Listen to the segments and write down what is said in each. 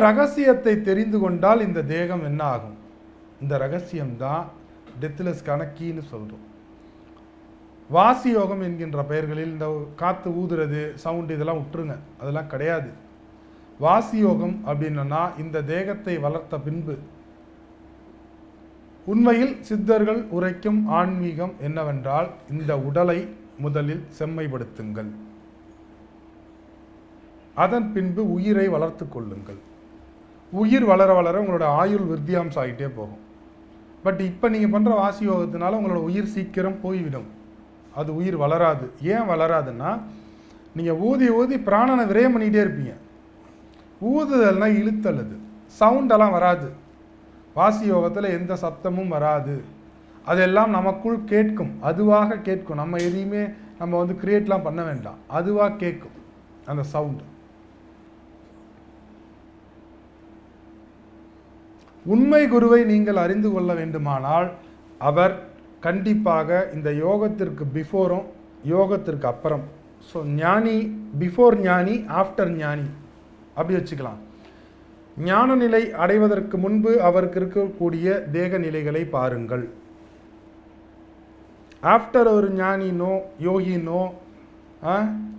ரகசியத்தை தெரிந்து கொண்டால் இந்த தேகம் என்ன ஆகும்? இந்த ரகசியம்தான் டெத்லெஸ்க்கான கீன்னு சொல்கிறோம் வாசி யோகம் என்கின்ற பெயர்களில் இந்த காற்று ஊதுறது சவுண்டு இதெல்லாம் விட்டுருங்க அதெல்லாம் கிடையாது. வாசி யோகம் அப்படின்னா இந்த தேகத்தை வளர்த்த பின்பு உண்மையில் சித்தர்கள் உரைக்கும் ஆன்மீகம் என்னவென்றால் இந்த உடலை முதலில் செம்மைப்படுத்துங்கள். அதன் பின்பு உயிரை வளர்த்து கொள்ளுங்கள். உயிர் வளர வளர உங்களோட ஆயுள் வித்தியாம்சம் ஆகிட்டே போகும். பட் இப்போ நீங்கள் பண்ணுற வாசி யோகத்தினால உங்களோட உயிர் சீக்கிரம் போய்விடும். அது உயிர் வளராது. ஏன் வளராதுன்னா நீங்கள் ஊதி ஊதி பிராணனை விரயம் பண்ணிகிட்டே இருப்பீங்க. ஊதுதல்னா இழுத்தல் அது சவுண்டெல்லாம் வராது. வாசி யோகத்தில் எந்த சத்தமும் வராது. அதெல்லாம் நமக்குள் கேட்கும். அதுவாக கேட்கும். நம்ம எதையுமே நம்ம வந்து கிரியேட்லாம் பண்ண வேண்டாம். அதுவாக கேட்கும். அந்த சவுண்டு. உண்மை குருவை நீங்கள் அறிந்து கொள்ள வேண்டுமானால் அவர் கண்டிப்பாக இந்த யோகத்திற்கு பிஃபோரும் யோகத்திற்கு அப்புறம். ஸோ ஞானி பிஃபோர் ஞானி ஆஃப்டர் ஞானி. அப்படி வச்சுக்கலாம். ஞான நிலை அடைவதற்கு முன்பு அவருக்கு இருக்கக்கூடிய தேக நிலைகளை பாருங்கள். ஆஃப்டர் ஒரு ஞானினோ யோகினோ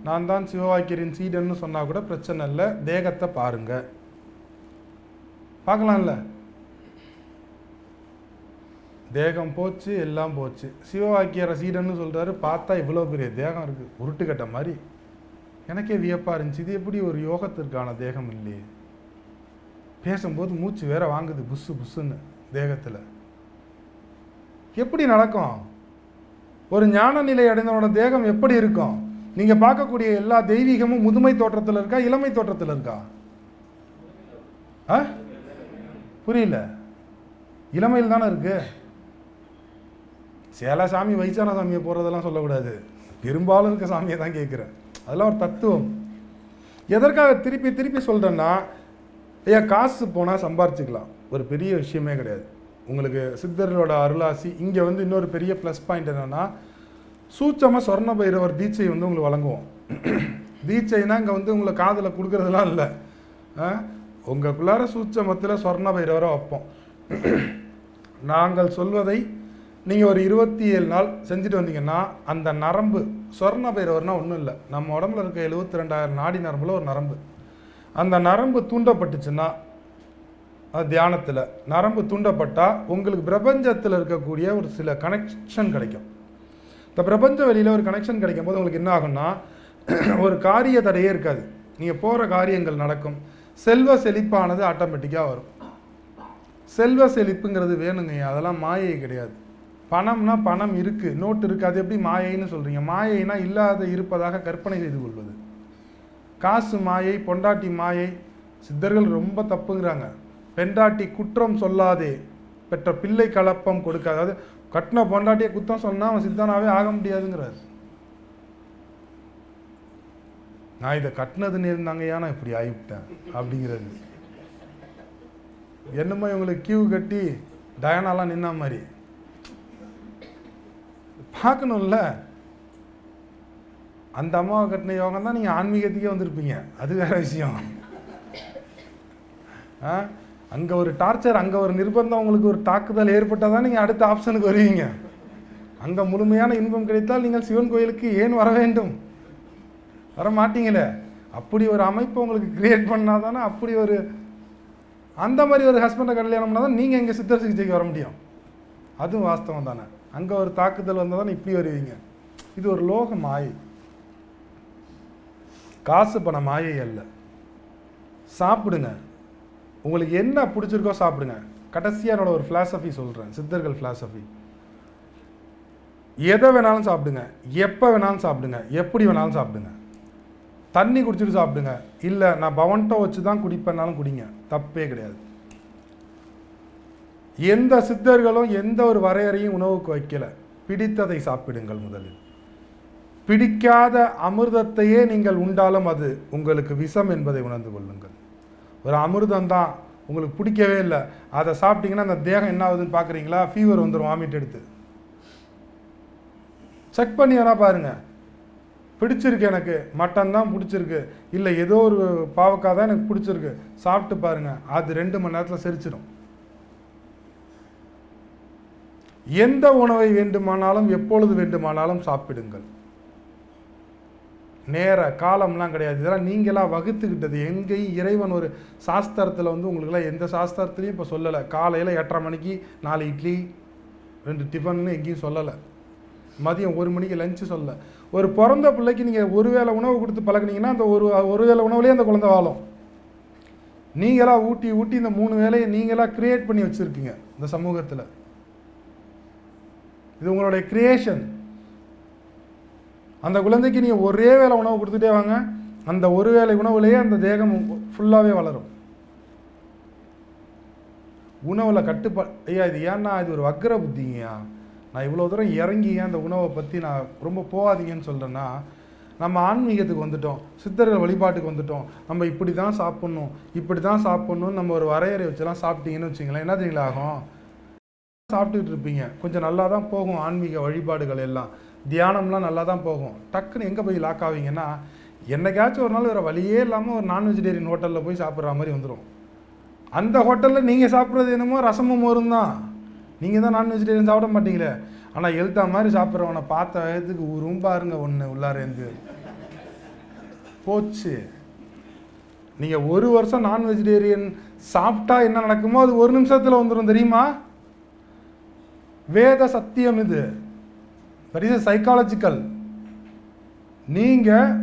நான் தான் சிவவாக்கியரின் சீடன்னு சொன்னால் கூட பிரச்சனை இல்லை தேகத்தை பாருங்கள் பார்க்கலாம்ல? தேகம் போச்சு எல்லாம் போச்சு. சிவவாக்கிய ரசீடன்னு சொல்கிறாரு பார்த்தா இவ்வளோ பெரிய தேகம் இருக்குது உருட்டுக்கட்ட மாதிரி. எனக்கே வியப்பாக இருந்துச்சு இது எப்படி ஒரு யோகத்திற்கான தேகம் இல்லையே. பேசும்போது மூச்சு வேற வாங்குது புஸ்ஸு புஸ்ஸுன்னு தேகத்தில். எப்படி நடக்கும்? ஒரு ஞான நிலை அடைந்தவனோட தேகம் எப்படி இருக்கும்? நீங்கள் பார்க்கக்கூடிய எல்லா தெய்வீகமும் முதுமை தோற்றத்தில் இருக்கா இளமை தோற்றத்தில் இருக்கா? ஆ? புரியல. இளமையில் தானே இருக்குது சில சாமி வயசான சாமியை போகிறதெல்லாம் சொல்லக்கூடாது. பெரும்பாலும் இருக்க சாமியை தான் கேட்குறேன். அதெல்லாம் ஒரு தத்துவம். எதற்காக திருப்பி திருப்பி சொல்கிறேன்னா ஐயா காசு போனால் சம்பாரிச்சுக்கலாம். ஒரு பெரிய விஷயமே கிடையாது. உங்களுக்கு சித்தர்களோட அருளாசி இங்கே வந்து இன்னொரு பெரிய ப்ளஸ் பாயிண்ட் என்னென்னா சூட்சமாக சொர்ண பைரவர் தீட்சை வந்து உங்களுக்கு வழங்குவோம். தீட்சைனா இங்கே வந்து உங்களை காதில் கொடுக்குறதுலாம் இல்லை. உங்களுக்குள்ளார சூச்சமத்தில் சொர்ண பைரவரை வைப்போம். நாங்கள் சொல்வதை நீங்கள் ஒரு இருபத்தி ஏழு நாள் செஞ்சுட்டு வந்தீங்கன்னா அந்த நரம்பு சொர்ண பைரவர்னா ஒன்றும் இல்லை. நம்ம உடம்புல இருக்க எழுபத்தி ரெண்டாயிரம் நாடி நரம்பில் ஒரு நரம்பு. அந்த நரம்பு தூண்டப்பட்டுச்சுன்னா அது தியானத்தில். நரம்பு தூண்டப்பட்டால் உங்களுக்கு பிரபஞ்சத்தில் இருக்கக்கூடிய ஒரு சில கனெக்ஷன் கிடைக்கும். இந்த பிரபஞ்ச வெளியில் ஒரு கனெக்ஷன் கிடைக்கும் போது உங்களுக்கு என்ன ஆகும்னா ஒரு காரிய தடையே இருக்காது. நீங்கள் போகிற காரியங்கள் நடக்கும். செல்வ செழிப்பானது ஆட்டோமேட்டிக்காக வரும். செல்வ செழிப்புங்கிறது வேணுங்க அதெல்லாம் மாயை கிடையாது. பணம்னா பணம் இருக்கு நோட்டு இருக்கு அது எப்படி மாயைன்னு சொல்றீங்க? மாயைனா இல்லாத இருப்பதாக கற்பனை செய்து கொள்வது. காசு மாயை பொண்டாட்டி மாயை சித்தர்கள் ரொம்ப தப்புங்கிறாங்க. பெண்டாட்டி குற்றம் சொல்லாதே பெற்ற பிள்ளை கலப்பம் கொடுக்காது. அதாவது கட்டின பொண்டாட்டியை குத்தம் சொன்னால் அவன் சித்தனாவே ஆக முடியாதுங்கிறார். நான் இதை கட்டினதுன்னு இருந்தாங்கய்யா நான் இப்படி ஆகிவிட்டேன்? அப்படிங்கிறது. என்னமோ இவங்களுக்கு கியூ கட்டி டயனாலாம் நின்ன மாதிரி. பார்க்கணும்ல. அந்த அம்மாவை கட்டின யோகம் தான் நீங்கள் ஆன்மீகத்துக்கே வந்திருப்பீங்க. அது வேற விஷயம். ஆ? அங்கே ஒரு டார்ச்சர் அங்கே ஒரு நிர்பந்தம் உங்களுக்கு ஒரு தாக்குதல் ஏற்பட்டால் தான் நீங்கள் அடுத்த ஆப்ஷனுக்கு வருவீங்க. அங்கே முழுமையான இன்பம் கிடைத்தால் நீங்கள் சிவன் கோயிலுக்கு ஏன் வர வேண்டும்? வர மாட்டீங்களே. அப்படி ஒரு அமைப்பு உங்களுக்கு கிரியேட் பண்ணால் தானே அப்படி ஒரு அந்த மாதிரி ஒரு ஹஸ்பண்டை கல்யாணம் பண்ணால் தான் நீங்கள் இங்கே சித்தர் சிகிச்சைக்கு வர முடியும். அதுவும் வாஸ்தவம் தானே. அங்கே ஒரு தாக்குதல் வந்தால் தானே இப்படி வருவீங்க. இது ஒரு லோக மாயை. காசு பண மாயை அல்ல. சாப்பிடுங்க. உங்களுக்கு என்ன பிடிச்சிருக்கோ சாப்பிடுங்க. கடைசியாக என்னோட ஒரு ஃபிலாசபி சொல்கிறேன் சித்தர்கள் ஃபிலாசபி எதை வேணாலும் சாப்பிடுங்க. எப்போ வேணாலும் சாப்பிடுங்க. எப்படி வேணாலும் சாப்பிடுங்க. தண்ணி குடிச்சிட்டு சாப்பிடுங்க. இல்லை நான் பவன்ட்டோ வச்சு தான் குடிப்பேனாலும் குடிங்க. தப்பே கிடையாது. எந்த சித்தர்களும் எந்த ஒரு வரையறையும் உணவுக்கு வைக்கல. பிடித்ததை சாப்பிடுங்கள் முதலில். பிடிக்காத அமிர்தத்தையே நீங்கள் உண்டாலும் அது உங்களுக்கு விஷம் என்பதை உணர்ந்து கொள்ளுங்கள். ஒரு அமிர்தம் தான் உங்களுக்கு பிடிக்கவே இல்லை. அதை சாப்பிட்டீங்கன்னா அந்த தேகம் என்ன ஆகுதுன்னு பார்க்குறீங்களா? ஃபீவர் வந்துடும் வாமிட் எடுத்து. செக் பண்ணி வேணா பாருங்கள் பிடிச்சிருக்கு எனக்கு. மட்டன் தான் பிடிச்சிருக்கு. இல்லை ஏதோ ஒரு பாவக்காய் தான் எனக்கு பிடிச்சிருக்கு. சாப்பிட்டு பாருங்கள் அது ரெண்டு மணி நேரத்தில் செரிச்சிடும் எந்த உணவை வேண்டுமானாலும் எப்பொழுது வேண்டுமானாலும் சாப்பிடுங்கள். நேர காலம்லாம் கிடையாது. இதெல்லாம் நீங்களாக வகுத்துக்கிட்டது. எங்கேயும் இறைவன் ஒரு சாஸ்திரத்தில் வந்து உங்களுக்குலாம் எந்த சாஸ்திரத்துலையும் இப்போ சொல்லலை. காலையில் எட்டரை மணிக்கு நாலு இட்லி ரெண்டு டிஃபன்னு எங்கேயும் சொல்லலை. மதியம் ஒரு மணிக்கு லஞ்சு சொல்ல ஒரு பிறந்த பிள்ளைக்கு நீங்கள் ஒரு வேளை உணவு கொடுத்து பழகினீங்கன்னா அந்த ஒரு ஒரு வேளை உணவுலேயே அந்த குழந்தை வாழும். நீங்களாக ஊட்டி ஊட்டி இந்த மூணு வேலையை நீங்களாக கிரியேட் பண்ணி வச்சுருக்கீங்க. இந்த சமூகத்தில். இது உங்களுடைய கிரியேஷன் அந்த குழந்தைக்கு நீங்கள் ஒரே வேளை உணவு கொடுத்துட்டே வாங்க. அந்த ஒரு வேளை உணவுலேயே அந்த தேகம் ஃபுல்லாகவே வளரும். உணவில் கட்டுப்பா ஐயா இது ஏன்னா இது ஒரு வக்கர புத்திங்கய்யா. நான் இவ்வளோ தூரம் இறங்கி அந்த உணவை பற்றி நான் ரொம்ப போகாதீங்கன்னு சொல்கிறேன்னா நம்ம ஆன்மீகத்துக்கு வந்துட்டோம். சித்தர்கள் வழிபாட்டுக்கு வந்துட்டோம். நம்ம இப்படி தான் சாப்பிட்ணும் இப்படி தான் சாப்பிட்ணும்னு நம்ம ஒரு வரையறை வச்சுலாம் சாப்பிட்டீங்கன்னு வச்சுங்களேன். என்ன தெரியல ஆகும்? சாப்பிட்டுட்டு இருப்பீங்க. கொஞ்சம் நல்லா தான் போகும் ஆன்மீக வழிபாடுகள் எல்லாம். தியானம்லாம் நல்லா தான் போகும். டக்குன்னு எங்கே போய் லாக் ஆவீங்கன்னா என்னைக்காச்சும் ஒரு நாள் வேறு வழியே இல்லாமல் ஒரு நான் வெஜிடேரியன் ஹோட்டலில் போய் சாப்பிட்ற மாதிரி வந்துடும் அந்த ஹோட்டலில் நீங்கள் சாப்பிட்றது என்னமோ ரசமும் மோரும் தான். நீங்கள் தான் நான் வெஜிடேரியன் சாப்பிட மாட்டீங்களே. ஆனால் எழுத்தா மாதிரி சாப்பிட்றவனை பார்த்த வயதுக்கு ஊரும் பாருங்க ஒன்று உள்ளாரேந்து போச்சு. நீங்கள் ஒரு வருஷம் நான் வெஜிடேரியன் சாப்பிட்டா என்ன நடக்குமோ அது ஒரு நிமிஷத்தில் வந்துடும் தெரியுமா? வேத சத்தியம் இது. தட் இஸ் சைக்காலஜிக்கல் நீங்கள்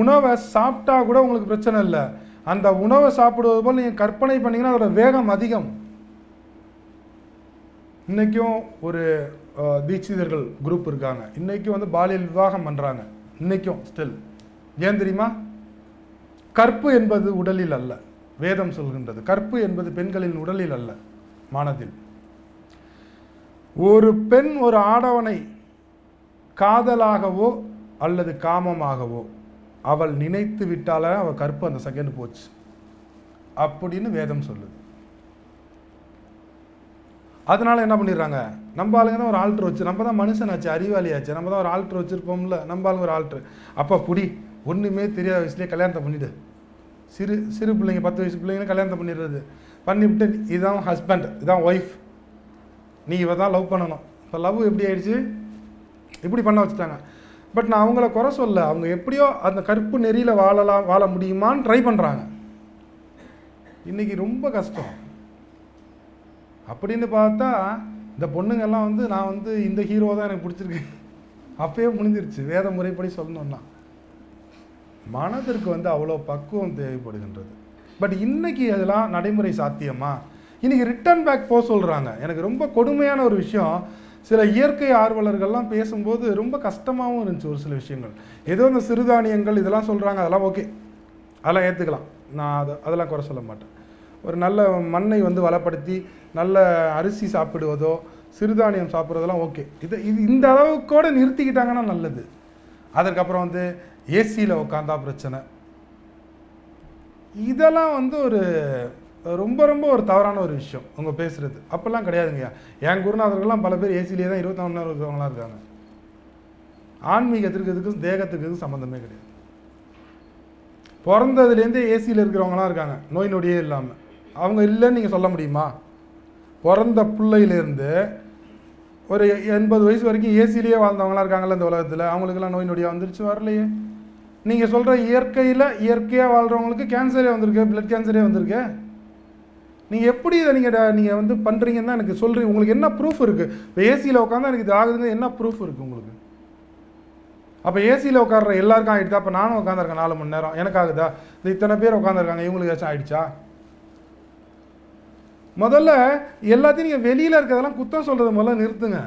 உணவை சாப்பிட்டா கூட உங்களுக்கு பிரச்சனை இல்லை. அந்த உணவை சாப்பிடுவது போல் நீங்கள் கற்பனை பண்ணீங்கன்னா அதோட வேகம் அதிகம். இன்றைக்கும் ஒரு தீட்சிதர்கள் குரூப் இருக்காங்க. இன்றைக்கும் வந்து பாலியல் விவாகம் பண்ணுறாங்க இன்றைக்கும் ஸ்டில் ஏன் தெரியுமா? கற்பு என்பது உடலில் அல்ல. வேதம் சொல்கின்றது. கற்பு என்பது பெண்களின் உடலில் அல்ல. மனதில் ஒரு பெண் ஒரு ஆடவனை காதலாகவோ அல்லது காமமாகவோ அவள் நினைத்து விட்டாலே அவள் கற்பு அந்த செகண்ட் போச்சு. அப்படின்னு வேதம் சொல்லுது. அதனால என்ன பண்ணிடுறாங்க? நம்ம ஆளுங்க தான் ஒரு ஆல்ட்ரு வச்சு நம்ம தான் மனுஷனாச்சு அறிவாளியாச்சு நம்ம தான் ஒரு ஆல்ட்ரு வச்சுருப்போம்ல நம்ம ஆளுங்க ஒரு ஆல்ட்ரு அப்போ புடி ஒன்றுமே தெரியாத வயசுலேயே கல்யாணத்தை பண்ணிவிடு சிறு சிறு பிள்ளைங்க பத்து வயசு பிள்ளைங்க கல்யாணத்தை பண்ணிடுறது. பண்ணிவிட்டு இதுதான் ஹஸ்பண்ட் இதுதான் ஒய்ஃப் நீ இவ தான் லவ் பண்ணணும். இப்போ லவ் எப்படி ஆயிடுச்சு? இப்படி பண்ண வச்சுட்டாங்க. பட் நான் அவங்கள குறை சொல்ல அவங்க எப்படியோ அந்த கருப்பு நெறியில் வாழலாம் வாழ முடியுமான்னு ட்ரை பண்ணுறாங்க இன்றைக்கி ரொம்ப கஷ்டம். அப்படின்னு பார்த்தா இந்த பொண்ணுங்கெல்லாம் வந்து நான் வந்து இந்த ஹீரோ தான் எனக்கு பிடிச்சிருக்கு. அப்பயே முடிஞ்சிருச்சு. வேத முறைப்படி சொல்லணும்னா. மனதிற்கு வந்து அவ்வளோ பக்குவம் தேவைப்படுகின்றது. பட் இன்னைக்கு அதெல்லாம் நடைமுறை சாத்தியமா? இன்றைக்கி ரிட்டர்ன் பேக் போக சொல்கிறாங்க எனக்கு ரொம்ப கொடுமையான ஒரு விஷயம். சில இயற்கை ஆர்வலர்கள்லாம் பேசும்போது ரொம்ப கஷ்டமாகவும் இருந்துச்சு ஒரு சில விஷயங்கள். ஏதோ இந்த சிறுதானியங்கள் இதெல்லாம் சொல்கிறாங்க அதெல்லாம் ஓகே அதெல்லாம் ஏற்றுக்கலாம் நான் அதை அதெல்லாம் குறை சொல்ல மாட்டேன். ஒரு நல்ல மண்ணை வந்து வளப்படுத்தி நல்ல அரிசி சாப்பிடுவதோ சிறுதானியம் சாப்பிட்றதெல்லாம் ஓகே இது இது இந்த அளவுக்கோடு நிறுத்திக்கிட்டாங்கன்னா நல்லது. அதற்கப்புறம் வந்து ஏசியில் உட்காந்தா பிரச்சனை. இதெல்லாம் வந்து ஒரு ரொம்ப ரொம்ப ஒரு தவறான ஒரு விஷயம் அவங்க பேசுறது. அப்பெல்லாம் கிடையாதுங்கய்யா. என் குருநாதர்கள்லாம் பல பேர் ஏசிலேயே தான் இருபத்தி நாலு இருக்கிறவங்களாம் இருக்காங்க. ஆன்மீகத்திற்கு இதுக்கும் தேகத்துக்கு இதுக்கும் சம்மந்தமே கிடையாது. பிறந்ததுலேருந்தே ஏசியில் இருக்கிறவங்களாம் இருக்காங்க. நோய் நொடியே இல்லாமல் அவங்க இல்லைன்னு நீங்கள் சொல்ல முடியுமா? பிறந்த பிள்ளையிலேருந்து ஒரு எண்பது வயசு வரைக்கும் ஏசிலேயே வாழ்ந்தவங்களாம் இருக்காங்கல்ல இந்த உலகத்தில். அவங்களுக்கெல்லாம் நோய் நொடியாக வந்துருச்சு வரலையே. நீங்கள் சொல்கிற இயற்கையில் இயற்கையாக வாழ்கிறவங்களுக்கு கேன்சரே வந்திருக்கு பிளட் கேன்சரே வந்திருக்கு. நீங்கள் எப்படி இதை நீங்கள் நீங்கள் வந்து பண்ணுறீங்கன்னு தான் எனக்கு சொல்கிறீங்க உங்களுக்கு என்ன ப்ரூஃப் இருக்குது இப்போ ஏசியில் உட்காந்தா எனக்கு இது ஆகுதுங்க என்ன ப்ரூஃப் இருக்குது உங்களுக்கு? அப்போ ஏசியில் உட்கார்ற எல்லாருக்கும் ஆகிடுதா அப்போ நானும் உட்காந்துருக்கேன் நாலு மணி நேரம். எனக்கு ஆகுதா? இது இத்தனை பேர் உட்காந்துருக்காங்க இவங்களுக்கு ஏதாச்சும் ஆகிடுச்சா முதல்ல எல்லாத்தையும் நீங்கள் வெளியில் இருக்கிறதெல்லாம் குத்தம் சொல்கிறத முதல்ல நிறுத்துங்க.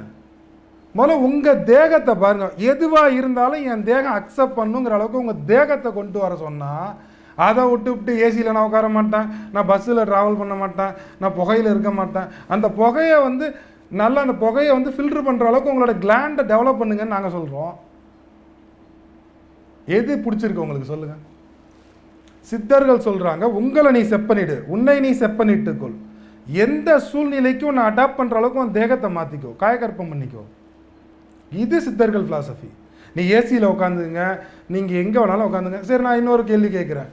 முதல்ல உங்கள் தேகத்தை பாருங்கள் எதுவாக இருந்தாலும் என் தேகம் அக்செப்ட் பண்ணுங்கிற அளவுக்கு உங்கள் தேகத்தை கொண்டு வர சொன்னால் அதை விட்டு விட்டு ஏசியில் நான் உட்கார மாட்டேன். நான் பஸ்ஸில் ட்ராவல் பண்ண மாட்டேன். நான் புகையில் இருக்க மாட்டேன். அந்த புகையை வந்து நல்லா அந்த புகையை வந்து ஃபில்டர் பண்ணுற அளவுக்கு உங்களோட கிளாண்டை டெவலப் பண்ணுங்கன்னு நாங்கள் சொல்கிறோம் எது பிடிச்சிருக்கு உங்களுக்கு சொல்லுங்க. சித்தர்கள் சொல்கிறாங்க உங்களை நீ செப்பனிடு உன்னை நீ செப்பனிட்டுக்கொள் எந்த சூழ்நிலைக்கும் நான் அடாப்ட் பண்ணுற அளவுக்கு உன் தேகத்தை மாற்றிக்கோ காயக்கற்பம் பண்ணிக்கோ. இது சித்தர்கள் ஃபிலாசபி நீ ஏசியில் உட்காந்துங்க. நீங்கள் எங்கே வேணாலும் உட்காந்துங்க. சரி நான் இன்னொரு கேள்வி கேட்குறேன்.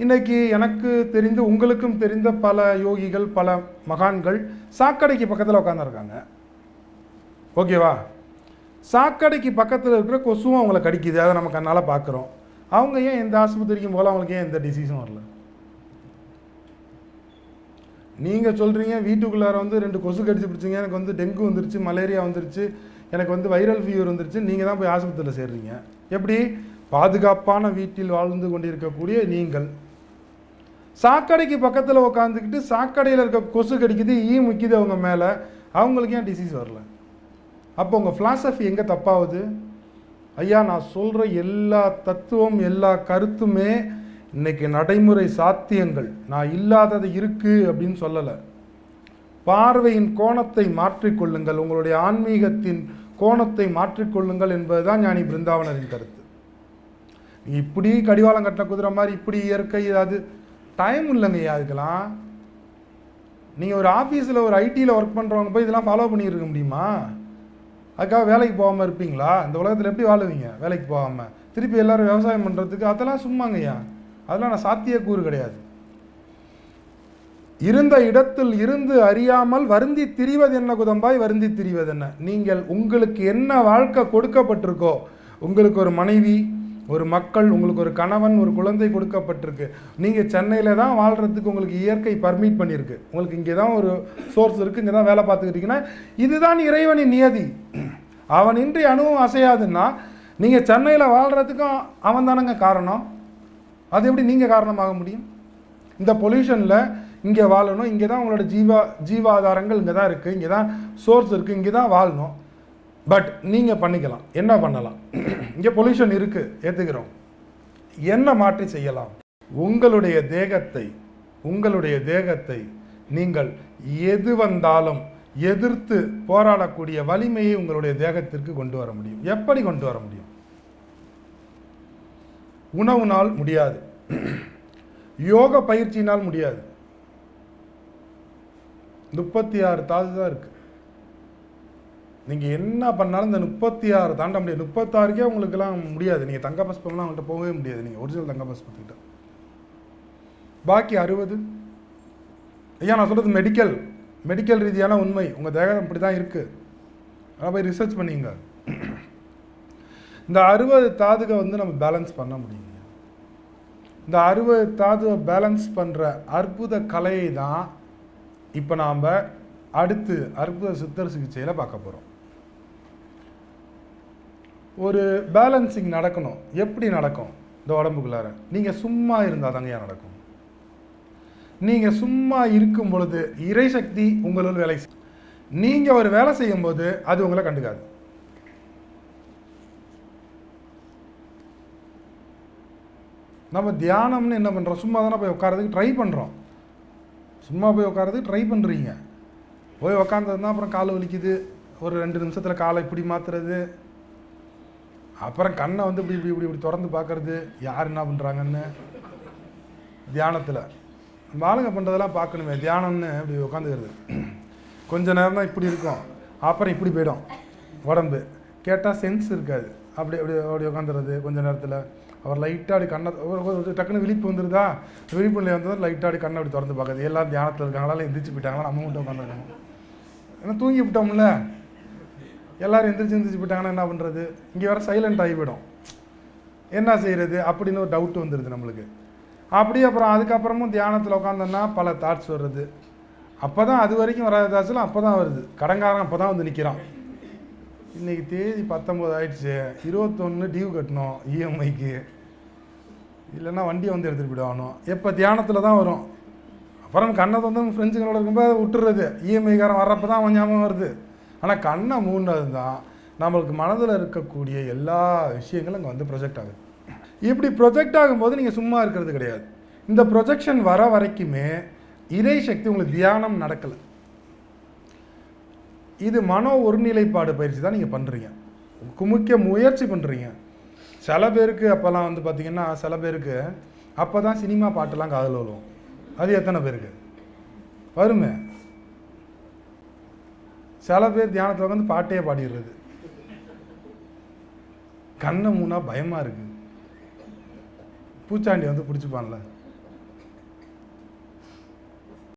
இன்றைக்கி எனக்கு தெரிந்து உங்களுக்கும் தெரிந்த பல யோகிகள் பல மகான்கள் சாக்கடைக்கு பக்கத்தில் உட்காந்துருக்காங்க ஓகேவா சாக்கடைக்கு பக்கத்தில் இருக்கிற கொசுவும் அவங்கள கடிக்குது. அதை நம்ம கண்ணால் பார்க்குறோம் அவங்க ஏன் எந்த ஆஸ்பத்திரிக்கும் போல அவங்களுக்கு ஏன் எந்த டிசீஸும் வரல? நீங்கள் சொல்கிறீங்க வீட்டுக்குள்ளார வந்து ரெண்டு கொசு கடிச்சு பிடிச்சிங்க. எனக்கு வந்து டெங்கு வந்துருச்சு மலேரியா வந்துருச்சு எனக்கு வந்து வைரல் ஃபீவர் வந்துருச்சு. நீங்கள் தான் போய் ஆஸ்பத்திரியில் சேர்றீங்க. எப்படி? பாதுகாப்பான வீட்டில் வாழ்ந்து கொண்டிருக்கக்கூடிய நீங்கள். சாக்கடைக்கு பக்கத்தில் உட்காந்துக்கிட்டு சாக்கடையில் இருக்க கொசு கடிக்குது ஈ முக்கிது அவங்க மேலே. அவங்களுக்கு ஏன் டிசீஸ் வரல? அப்போ உங்கள் ஃபிலாசபி எங்கே தப்பாகுது ஐயா நான் சொல்கிற எல்லா தத்துவம் எல்லா கருத்துமே இன்னைக்கு நடைமுறை சாத்தியங்கள். நான் இல்லாதது இருக்குது அப்படின்னு சொல்லலை. பார்வையின் கோணத்தை மாற்றிக்கொள்ளுங்கள். உங்களுடைய ஆன்மீகத்தின் கோணத்தை மாற்றிக்கொள்ளுங்கள் என்பதுதான் ஞானி பிருந்தாவனரின் கருத்து. இப்படி கடிவாளம் கட்டின குதிரை மாதிரி இப்படி இயற்கை அது டைம் இல்லைங்கய்யா அதுக்கெல்லாம். நீங்கள் ஒரு ஆஃபீஸில் ஒரு ஐடியில் ஒர்க் பண்ணுறவங்க போய் இதெல்லாம் ஃபாலோ பண்ணியிருக்க முடியுமா? அதுக்காக வேலைக்கு போகாமல் இருப்பீங்களா? இந்த உலகத்தில் எப்படி வாழுவீங்க? வேலைக்கு போகாமல் திருப்பி எல்லாரும் விவசாயம் பண்ணுறதுக்கு அதெல்லாம் சும்மாங்கய்யா அதெல்லாம் நான் சாத்தியக்கூறு கிடையாது. இருந்த இடத்தில் இருந்து அறியாமல் வருந்தி திரிவது என்ன குதம்பாய்? வருந்தி திரிவது என்ன? நீங்கள் உங்களுக்கு என்ன வாழ்க்கை கொடுக்கப்பட்டிருக்கோ உங்களுக்கு ஒரு மனைவி ஒரு மக்கள் உங்களுக்கு ஒரு கணவன் ஒரு குழந்தை கொடுக்கப்பட்டிருக்கு. நீங்கள் சென்னையில் தான் வாழ்கிறதுக்கு உங்களுக்கு இயற்கை பர்மிட் பண்ணியிருக்கு. உங்களுக்கு இங்கே தான் ஒரு சோர்ஸ் இருக்குது இங்கே தான் வேலை பார்த்துக்கிட்டீங்கன்னா இதுதான் இறைவனின் நியதி. அவன் இன்றி அணுவும் அசையாதுன்னா நீங்கள் சென்னையில் வாழ்கிறதுக்கும் அவன் தானங்க காரணம்? அது எப்படி நீங்கள் காரணமாக முடியும்? இந்த பொல்யூஷனில் இங்கே வாழணும் இங்கே தான் உங்களோட ஜீவா ஜீவாதாரங்கள் இங்கே தான் இருக்குது இங்கே தான் சோர்ஸ் இருக்குது இங்கே தான் வாழணும். பட் நீங்கள் பண்ணிக்கலாம். என்ன பண்ணலாம்? இங்கே பொல்யூஷன் இருக்குது ஏற்றுக்கிறோம் என்ன மாற்றி செய்யலாம்? உங்களுடைய தேகத்தை உங்களுடைய தேகத்தை நீங்கள் எது வந்தாலும் எதிர்த்து போராடக்கூடிய வலிமையை உங்களுடைய தேகத்திற்கு கொண்டு வர முடியும். எப்படி கொண்டு வர முடியும்? உணவுனால் முடியாது. யோக பயிற்சியினால் முடியாது. முப்பத்தி ஆறு தாது தான் இருக்குது நீங்கள் என்ன பண்ணாலும் இந்த முப்பத்தி ஆறு தாண்ட முடியாது. முப்பத்தாறுக்கே உங்களுக்கெல்லாம் முடியாது. நீங்கள் தங்க பஸ்பம்லாம் அவங்கள்ட்ட போகவே முடியாது. நீங்கள் ஒரிஜினல் தங்க பஸ்பத்துக்கிட்ட பாக்கி அறுபது? ஐயா நான் சொல்கிறது மெடிக்கல் மெடிக்கல் ரீதியான உண்மை. உங்கள் தேகம் இப்படி தான் இருக்குது ஆனால் போய் ரிசர்ச் பண்ணிங்க. இந்த அறுபது தாதுகை வந்து நம்ம பேலன்ஸ் பண்ண முடியுங்க இந்த அறுபது தாதுவை பேலன்ஸ் பண்ணுற அற்புத கலையை தான் இப்போ நாம் அடுத்து அற்புத சித்தர் சிகிச்சையில் பார்க்க போகிறோம் ஒரு பேலன்சிங் நடக்கணும். எப்படி நடக்கும்? இந்த உடம்புக்குள்ளார. நீங்கள் சும்மா இருந்தால் தாங்க நடக்கும்? நீங்கள் சும்மா இருக்கும் பொழுது இறைசக்தி உங்களுள் வேலை செய்- ஒரு வேலை செய்யும் போது அது உங்களை கண்டுக்காது. நம்ம தியானம்னு என்ன பண்ணுறோம் சும்மா தானே போய் உட்காரதுக்கு ட்ரை பண்ணுறோம் சும்மா போய் உட்காரதுக்கு ட்ரை பண்ணுறீங்க போய் உக்காந்ததுன்னா அப்புறம் கால் வலிக்குது. ஒரு ரெண்டு நிமிஷத்தில் காலை இப்படி மாற்றுறது அப்புறம் கண்ணை வந்து இப்படி இப்படி இப்படி இப்படி திறந்து பார்க்கறது யார் என்ன பண்ணுறாங்கன்னு தியானத்தில். நம்ம ஆளுங்க பண்ணுறதெல்லாம் பார்க்கணுமே தியானம்னு இப்படி உட்காந்துக்கிறது கொஞ்ச நேரம் தான் இப்படி இருக்கும். அப்புறம் இப்படி போயிடும். உடம்பு. கேட்டால் சென்ஸ் இருக்காது. அப்படி அப்படி அப்படி உட்காந்துறது கொஞ்ச நேரத்தில். அவர் லைட்டாக அப்படி கண்ணை ஒரு டக்குன்னு விழிப்பு வந்துருதா? விழிப்பு நிலை வந்ததும் லைட்டாக அப்படி கண்ணை அப்படி திறந்து பார்க்குறது எல்லாம் தியானத்தில் இருக்காங்களா இல்லை எந்திரிச்சு போயிட்டாங்களா நம்ம மட்டும் உட்காந்துருக்கோம் ஏன்னா தூங்கி விட்டோம்ல. எல்லாரும் எந்திரிச்சு எந்திரிச்சு போயிட்டாங்கன்னா என்ன பண்ணுறது இங்கே வர சைலண்ட் ஆகிவிடும். என்ன செய்கிறது அப்படின்னு ஒரு டவுட் வந்துடுது நம்மளுக்கு. அப்படியே அப்புறம் அதுக்கப்புறமும் தியானத்தில் உட்காந்தோன்னா பல தாட்ஸ் வருது அப்போ தான் அது வரைக்கும் வராத தாட்ஸ்லாம் அப்போ தான் வருது. கடங்காரன் அப்போ தான் வந்து நிற்கிறான் இன்றைக்கி தேதி பத்தொம்போது ஆயிடுச்சு. இருபத்தொன்று டியூ கட்டணும் இஎம்ஐக்கு இல்லைன்னா வண்டியை வந்து எடுத்துகிட்டு போயிடுவானோ எப்போ தியானத்தில் தான் வரும். அப்புறம் கண்ணை வந்து ஃப்ரெண்ட்ஸுங்களோட இருக்கும்போது விட்டுறது. இஎம்ஐக்காரன் வர்றப்ப தான் அவன் ஞாபகம் வருது. ஆனால் கண்ணை மூடினது தான் நம்மளுக்கு மனதில் இருக்கக்கூடிய எல்லா விஷயங்களும் அங்கே வந்து ப்ரொஜெக்ட் ஆகுது. இப்படி ப்ரொஜெக்ட் ஆகும்போது நீங்கள் சும்மா இருக்கிறது கிடையாது. இந்த ப்ரொஜெக்ஷன் வர வரைக்குமே இறை சக்தி உங்களுக்கு தியானம் நடக்கலை. இது மனோ ஒருநிலைப்பாடு பயிற்சி தான் நீங்கள் பண்ணுறீங்க குமிக்க முயற்சி பண்ணுறீங்க சில பேருக்கு அப்போல்லாம் வந்து பார்த்திங்கன்னா சில பேருக்கு அப்போ தான் சினிமா பாட்டெல்லாம் காதல் விழுவும். அது எத்தனை பேருக்கு? வருமே. சில பேர் தியானத்தில் உட்காந்து பாட்டே பாடிடுறது. கண்ணை மூணா பயமாக இருக்குது பூச்சாண்டி வந்து பிடிச்சிப்பான்ல.